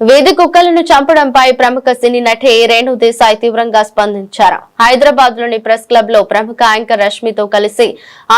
వేది కుక్కలను చంపడంపై ప్రముఖ సినీ నటి రేణు దేశాయ్ తీవ్రంగా స్పందించారు. హైదరాబాద్లోని ప్రెస్ క్లబ్లో ప్రముఖ యాంకర్ రష్మితో కలిసి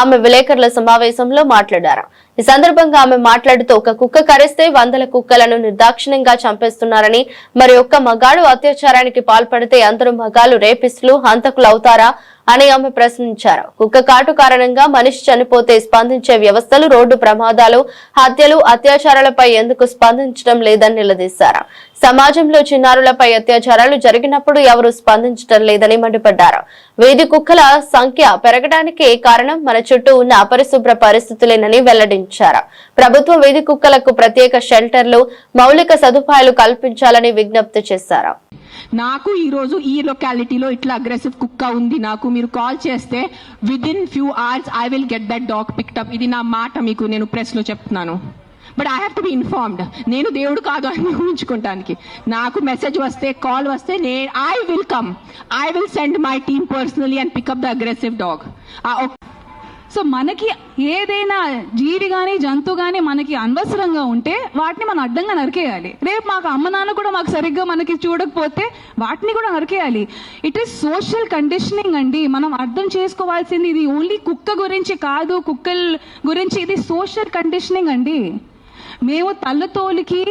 ఆమె విలేకరుల సమావేశంలో మాట్లాడారు. ఈ సందర్భంగా ఆమె మాట్లాడుతూ ఒక కుక్క కరిస్తే వందల కుక్కలను నిర్దాక్షిణ్యంగా చంపేస్తున్నారని మరి ఒక్క మగాడు అత్యాచారానికి పాల్పడితే అందరూ మగాలు రేపిస్టులు హంతకులు అవుతారా? అని ఆమె ప్రశ్నించారు. కుక్క కాటు కారణంగా మనిషి చనిపోతే స్పందించే వ్యవస్థలు రోడ్డు ప్రమాదాలు హత్యలు అత్యాచారాలపై ఎందుకు స్పందించడం లేదని నిలదీశారు. సమాజంలో చిన్నారులపై అత్యాచారాలు జరిగినప్పుడు ఎవరు స్పందించడం లేదని మండిపడ్డారు. వీధి కుక్కల సంఖ్య పెరగడానికి కారణం మన చుట్టూ ఉన్న అపరిశుభ్ర పరిస్థితులేనని వెల్లడించారు. ప్రభుత్వం వీధి కుక్కలకు ప్రత్యేక షెల్టర్లు మౌలిక సదుపాయాలు కల్పించాలని విజ్ఞప్తి చేశారు. నాకు ఈ రోజు ఈ లొకాలిటీలో ఇట్లా అగ్రెసివ్ కుక్క ఉంది. నాకు మీరు కాల్ చేస్తే with in few hours I will get that dog picked up ఇది నా మాట మీకు నేను ప్రెస్లో చెప్తున్నాను. But I have to be informed నేను దేవుడు కాదు అని ఊహించుకుంటానికి. నాకు మెసేజ్ వస్తే కాల్ వస్తే నే I will come I will send my team personally and pick up the aggressive dog so మనకి ఏదైనా జీవి కానీ జంతువు కానీ మనకి అనవసరంగా ఉంటే వాటిని మనం అడ్డంగా నరికేయాలి. రేపు మాకు అమ్మ నాన్న కూడా మాకు సరిగ్గా మనకి చూడకపోతే వాటిని కూడా నరికేయాలి. ఇట్ ఈస్ సోషల్ కండిషనింగ్ అండి. మనం అర్థం చేసుకోవాల్సింది ఇది ఓన్లీ కుక్క గురించి కాదు కుక్కల గురించి ఇది సోషల్ కండిషనింగ్ అండి. మేము తల్లతోలికి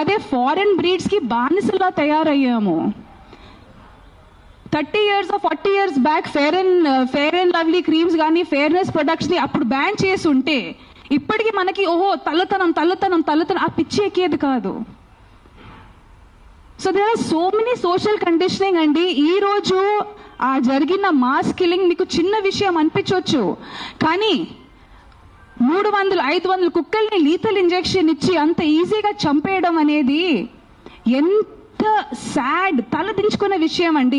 అదే ఫారెన్ బ్రీడ్స్కి బానిసలా తయారయ్యాము. Thirty years forty years back fair and lovely creams కానీ ఫేర్నెస్ ప్రొడక్ట్స్ని అప్పుడు బ్యాన్ చేసి ఉంటే ఇప్పటికి మనకి ఓహో తల్లతనం తల్లతనం తల్లతనం ఆ పిచ్చి ఎక్కేది కాదు. So there are so many social conditioning అండి. ఈ రోజు ఆ జరిగిన మాస్ కిల్లింగ్ మీకు చిన్న విషయం అనిపించవచ్చు కానీ మూడు వందలు ఐదు వందల కుక్కల్ని లీతల్ ఇంజెక్షన్ ఇచ్చి అంత ఈజీగా చంపేయడం అనేది ఎంత సాడ్ తలదించుకునే విషయం అండి.